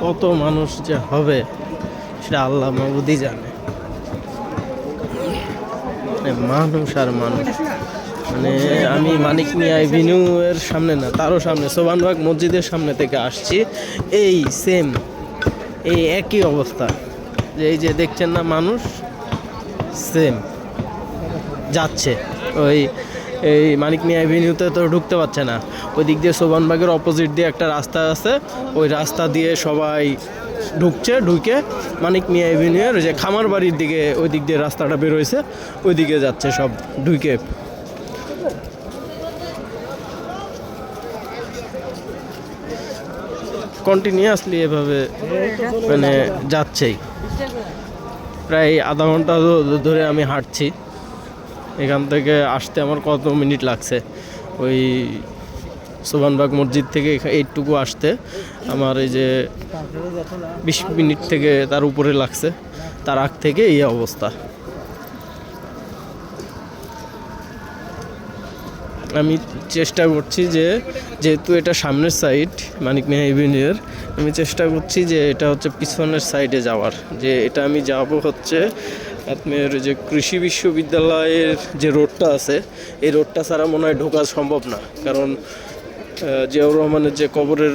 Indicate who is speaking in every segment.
Speaker 1: কত মানুষ যে হবে, সেটা আল্লাহ মাবুদি জানে। মানে মানুষ আর মানুষ। মানে আমি মানিক মিয়া এভিনিউ এর সামনে না, তারও সামনে সোবানবাগ মসজিদের সামনে থেকে আসছি। এই সেম এই একই অবস্থা। যে এই যে দেখছেন না মানুষ সেম যাচ্ছে। ওই এই মানিক মিয়া এভিনিউতে তো ঢুকতে পারছে না। ওই দিক দিয়ে সোবানবাগের অপোজিট দিয়ে একটা রাস্তা আছে। ওই রাস্তা দিয়ে সবাই ঢুকছে, ঢুকে মানিক মিয়া এভিনিউয়ের যে খামার বাড়ির দিকে ওই দিক দিয়ে রাস্তাটা বেরোয়েছে ওই দিকে যাচ্ছে সব, ঢুকে। কন্টিনিউয়াসলি এভাবে মানে যাচ্ছেই। প্রায় আধা ঘণ্টা ধরে আমি হাঁটছি। এখান থেকে আসতে আমার কত মিনিট লাগছে? ওই সোবানবাগ মসজিদ থেকে এইটুকু আসতে আমার এই যে বিশ মিনিট থেকে তার উপরে লাগছে। তার আগ থেকে এই অবস্থা। আমি চেষ্টা করছি যে যেহেতু এটা সামনের সাইড, মানিক মিয়া এভিনিউর আমি চেষ্টা করছি যে এটা হচ্ছে পিছনের সাইডে যাওয়ার। যে এটা আমি যাব হচ্ছে আপনার যে কৃষি বিশ্ববিদ্যালয়ের যে রোডটা আছে এই রোডটা ছাড়া মনে হয় ঢোকা সম্ভব না। কারণ জিয়াউর রহমানের যে কবরের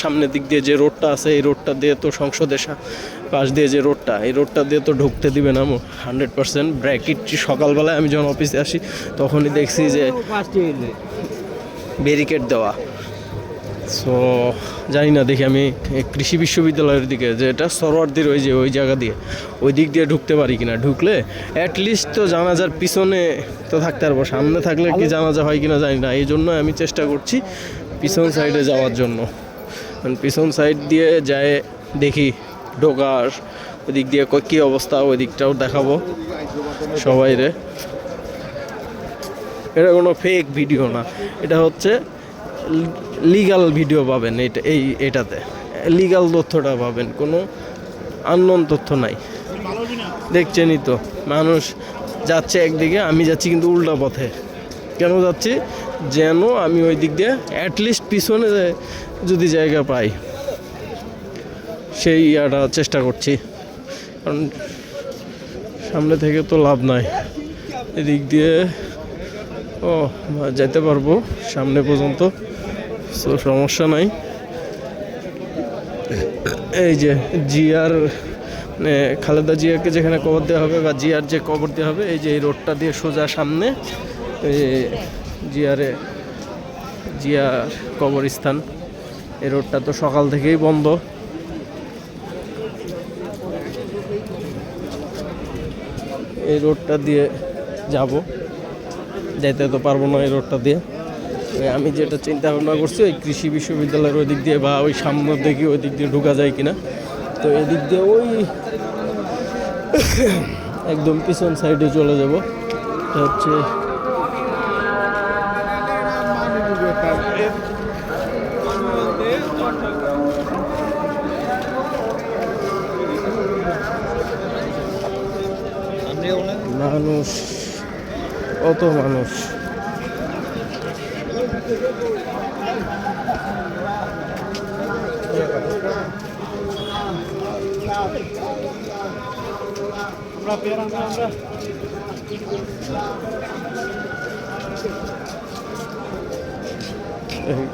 Speaker 1: সামনের দিক দিয়ে যে রোডটা আছে এই রোডটা দিয়ে তো সংসদের পাশ দিয়ে যে রোডটা এই রোডটা দিয়ে তো ঢুকতে দিবে না হান্ড্রেড পার্সেন্ট ব্র্যাকেট সকালবেলায় আমি যখন অফিসে আসি তখনই দেখছি যে ব্যারিকেড দেওয়া। সো জানি না দেখি আমি কৃষি বিশ্ববিদ্যালয়ের দিকে যে এটা সরোয়ারদের ওই যে ওই জায়গা দিয়ে ওই দিক দিয়ে ঢুকতে পারি কিনা ঢুকলে অ্যাটলিস্ট তো জানাজার পিছনে তো থাকতে পারব সামনে থাকলে কি জানাজা হয় কিনা জানি না এই জন্য আমি চেষ্টা করছি পিছন সাইডে যাওয়ার জন্য। পিছন সাইড দিয়ে যায় দেখি ঢোকার ওই দিক দিয়ে ক- কী অবস্থা ওই দিকটাও দেখাবো সবাইরে। এটা কোনো ফেক ভিডিও না এটা হচ্ছে লিগাল ভিডিও পাবেন এটা এই এটাতে। লিগাল তথ্যটা পাবেন, কোনো আননোন তথ্য নাই। দেখছেনই তো, মানুষ যাচ্ছে একদিকে, আমি যাচ্ছি কিন্তু উল্টা পথে। কেন যাচ্ছি? যেন আমি ওই দিক দিয়ে অ্যাটলিস্ট পিছনে যদি জায়গা পাই, সেই ইয়াটা চেষ্টা করছি। কারণ সামনে থেকে তো লাভ নাই। এদিক দিয়ে, ও যেতে পারব সামনে পর্যন্ত। সো সমস্যা নাই। এই যে জিয়ার মানে খালেদা জিয়াকে যেখানে কবর দেওয়া হবে বা জিয়ার যে কবর দেওয়া হবে, এই যে এই রোডটা দিয়ে সোজা সামনে জিয়ারে, জিয়ার কবরস্থান, এই রোডটা তো সকাল থেকেই বন্ধ। এই রোডটা দিয়ে যাব। যাইতে তো পারব না এই রোডটা দিয়ে। আমি যেটা চিন্তা ভাবনা করছি, ওই কৃষি বিশ্ববিদ্যালয়ের ওই দিক দিয়ে বা ওই সামনে দেখি ওই দিক দিয়ে ঢোকা যায় কিনা। তো এদিক দিয়ে ওই একদম পিছন সাইডে চলে যাব। হচ্ছে মানুষ কত মানুষ। এই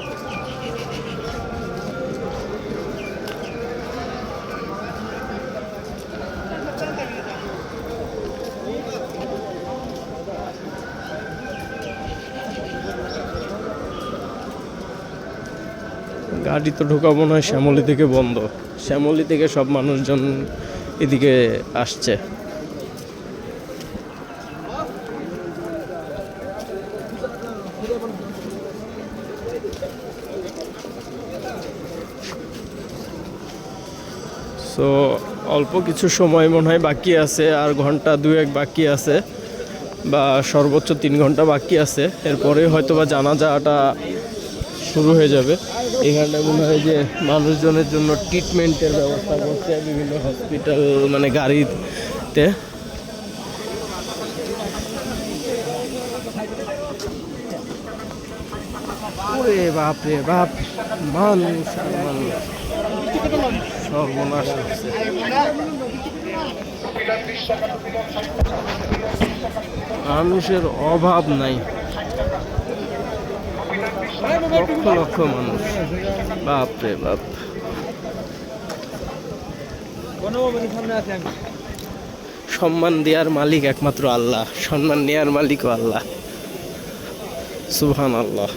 Speaker 1: গাড়ি তো ঢোকা মনে হয় শ্যামলি থেকে বন্ধ। শ্যামলি থেকে সব মানুষজন এদিকে আসছে। সো অল্প কিছু সময় মনে হয় বাকি আছে, আর ঘণ্টা দুয়েক বাকি আছে, বা সর্বোচ্চ তিন ঘণ্টা বাকি আছে। এরপরে হয়তো বা জানাজাটা শুরু হয়ে যাবে। এখানে মনে হয় যে মানুষজনের জন্য ট্রিটমেন্টের ব্যবস্থা করছে বিভিন্ন হসপিটাল মানে গাড়িতে। ওরে বাপ রে বাপ, মানুষ আর মানুষ। সর্বনাশ। মানুষের অভাব নাই। লক্ষ লক্ষ মানুষ। বাপরে বাপ। সম্মান দেওয়ার মালিক একমাত্র আল্লাহ। সম্মান নেওয়ার মালিকও আল্লাহ। সুহান আল্লাহ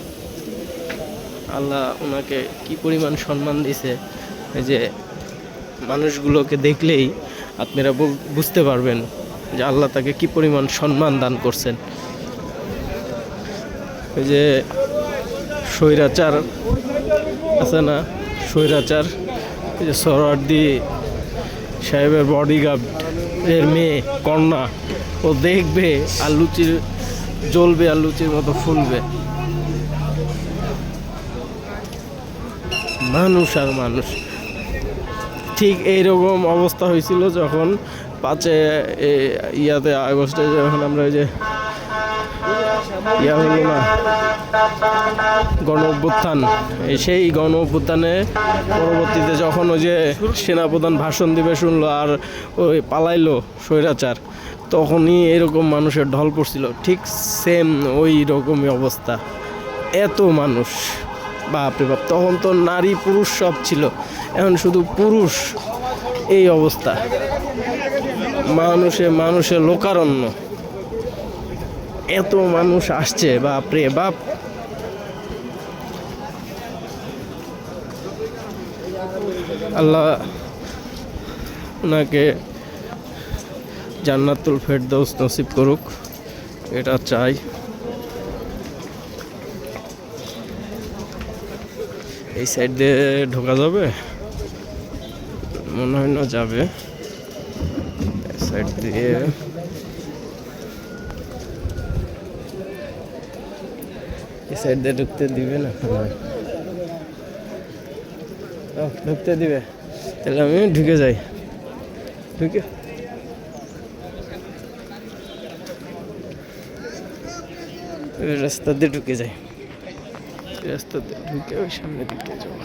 Speaker 1: আল্লাহ ওনাকে কি পরিমাণ সম্মান দিছে যে মানুষগুলোকে দেখলেই আপনারা বুঝতে পারবেন যে আল্লাহ তাকে কি পরিমাণ সম্মান দান করছেন। যে স্বৈরাচার আছে না? স্বৈরাচার। সরার্দি সাহেবের বডিগার্ড এর মেয়ে, কন্যা, ও দেখবে, আর লুচির, জ্বলবে আর লুচির মতো ফুলবে। মানুষ আর মানুষ। ঠিক এইরকম অবস্থা হয়েছিল যখন পাঁচে ইয়াতে আগস্টে যখন আমরা ওই যে ইয়া হলো না গণ অভ্যুত্থান সেই গণ অভ্যুত্থানে পরবর্তীতে যখন ওই যে সেনাপ্রধান ভাষণ দিবে শুনলো আর ওই পালাইলো স্বৈরাচার, তখনই এরকম মানুষের ঢল পড়ছিল। ঠিক সেম ওই রকমই অবস্থা। এত মানুষ, বাপরে বাপ, তখন তো নারী পুরুষ সব ছিল। এখন শুধু পুরুষ, এই অবস্থা। মানুষে মানুষে লোকারণ্য। এত মানুষ আসছে বাপরে বাপ। আল্লাহ ওনাকে জান্নাতুল ফেরদৌস নসিব করুক, এটা চাই। এই সাইড দিয়ে ঢোকা যাবে? মনে হয় না যাবে। সাইড দিয়ে সাইড দিয়ে ঢুকতে দিবে না? ঢুকতে দিবে। তাহলে আমি ঢুকে যাই। ঢুকে। রাস্তা দিয়ে ঢুকে যাই। রাস্তা দিয়ে ঢুকে ওই সামনে দিকে যাব।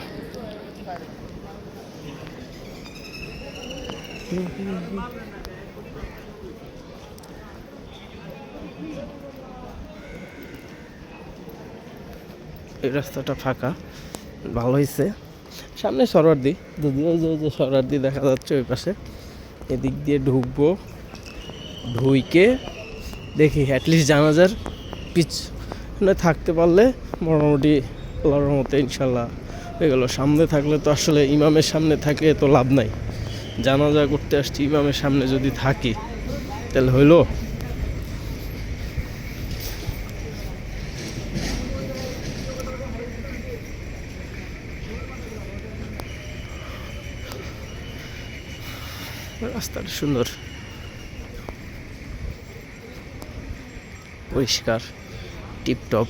Speaker 1: এই রাস্তাটা ফাঁকা। ভালো হয়েছে সামনে সরারদি যদি ওই যে সরারদি দেখা যাচ্ছে ওই পাশে। এদিক দিয়ে ঢুকবো। ঢুইকে দেখি অ্যাটলিস্ট জানাজার পিচ মানে থাকতে পারলে মোটামুটি আল্লাহর মতো ইনশাল্লাহ হয়ে গেল। সামনে থাকলে তো আসলে ইমামের সামনে থাকলে তো লাভ নাই। জানাজা করতে আসছি, ইমামের সামনে যদি থাকি, তাহলে হইল? রাস্তাটা সুন্দর। পরিষ্কার, টিপটপ,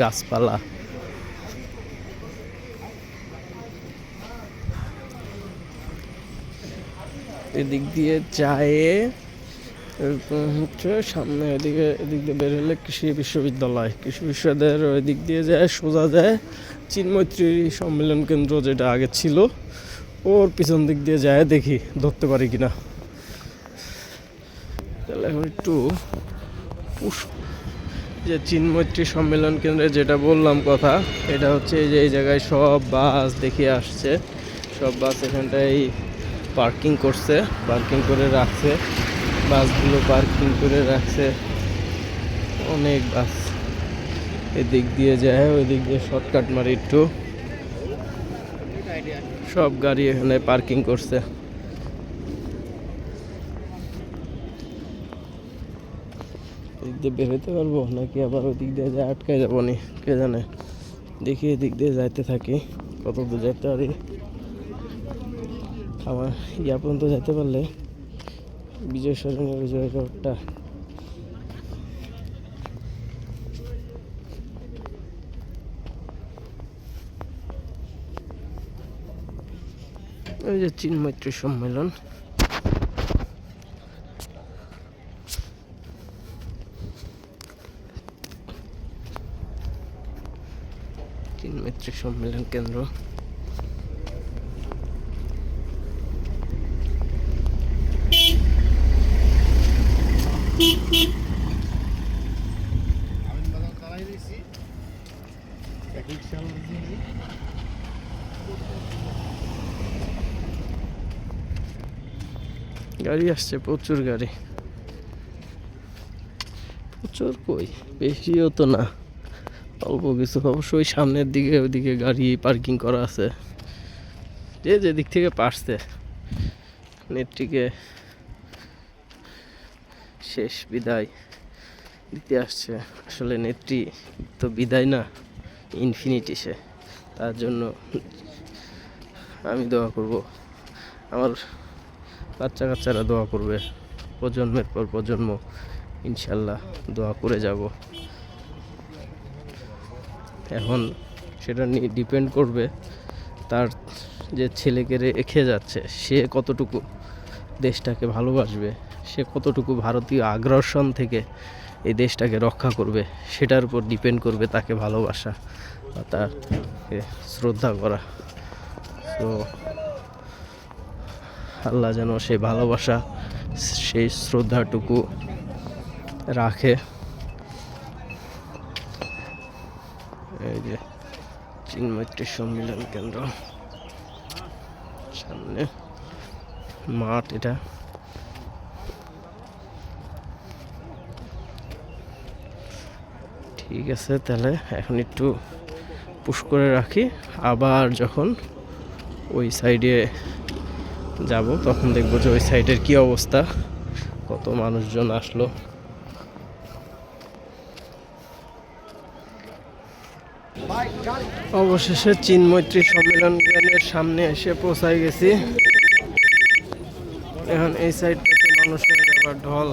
Speaker 1: গাছপালা। এদিক দিয়ে এরকম হচ্ছে, সামনে এদিকে, এদিক দিয়ে বের হলে কৃষি বিশ্ববিদ্যালয়। কৃষি বিশ্ববিদ্যালয়ের ওই দিক দিয়ে যায়, সোজা যায় চিন্মৈত্রী সম্মেলন কেন্দ্র যেটা আগে ছিল। ওর পিছন দিক দিয়ে যায়, দেখি ধরতে পারি কিনা। এখন একটু যে চিন্মৈত্রী সম্মেলন কেন্দ্রে যেটা বললাম কথা, এটা হচ্ছে যে এই জায়গায় সব বাস দেখে আসছে। সব বাস এখানটায় পার্কিং করছে, পার্কিং করে রাখছে। বাসগুলো পার্কিং করে রাখছে। অনেক বাস এদিক দিয়ে যায় ওই দিক দিয়ে শর্টকাট মারি একটু। সব গাড়ি এখানে পার্কিং করছে। দিয়ে বের হইতে পারব, নাকি আবার ওই দিক দিয়ে যায় আটকায় যাব নি? কে জানে? দেখি এদিক দিয়ে যাইতে থাকি, কত দূর যাইতে পারি? আমার ইয়া পর্যন্ত যাইতে পারলে বিজয় সরণের বিজয় রোডটা ওই যে চিন্মৈত্রী সম্মেলন। তিন মেট্রিক সম্মেলন কেন্দ্র। গাড়ি আসছে প্রচুর গাড়ি। প্রচুর কই? বেশিও তো না। অল্প কিছু। অবশ্যই সামনের দিকে ওদিকে গাড়ি পার্কিং করা আছে। যে যেদিক থেকে পারছে। নেটটিকে শেষ বিদায় দিতে আসছে। আসলে নেত্রী তো বিদায় না ইনফিনিটি সে। তার জন্য আমি দোয়া করব। আমার বাচ্চা কাচ্চারা দোয়া করবে। প্রজন্মের পর প্রজন্ম, ইনশাল্লাহ দোয়া করে যাব। এখন সেটা নিয়ে ডিপেন্ড করবে তার যে ছেলেকে রেখে যাচ্ছে, সে কতটুকু দেশটাকে ভালোবাসবে, সে কতটুকু ভারতীয় আগ্রাসন থেকে এই দেশটাকে রক্ষা করবে, সেটার উপর ডিপেন্ড করবে তাকে ভালোবাসা বা তাকে শ্রদ্ধা করা। তো আল্লাহ যেন সেই ভালোবাসা সেই শ্রদ্ধাটুকু রাখে। এই যে চিন্মৈত্রী সম্মিলন কেন্দ্র। সামনে মাঠ এটা। ঠিক আছে, তাহলে এখন একটু পুশ করে রাখি। আবার যখন ওই সাইডে যাব, তখন দেখব যে ওই সাইডের কি অবস্থা। কত মানুষজন আসলো। অবশেষে চীন মৈত্রী সম্মেলন জ্ঞানের সামনে এসে পৌঁছায় গেছি। এখন এই সাইডটাতে মানুষের আবার ঢল।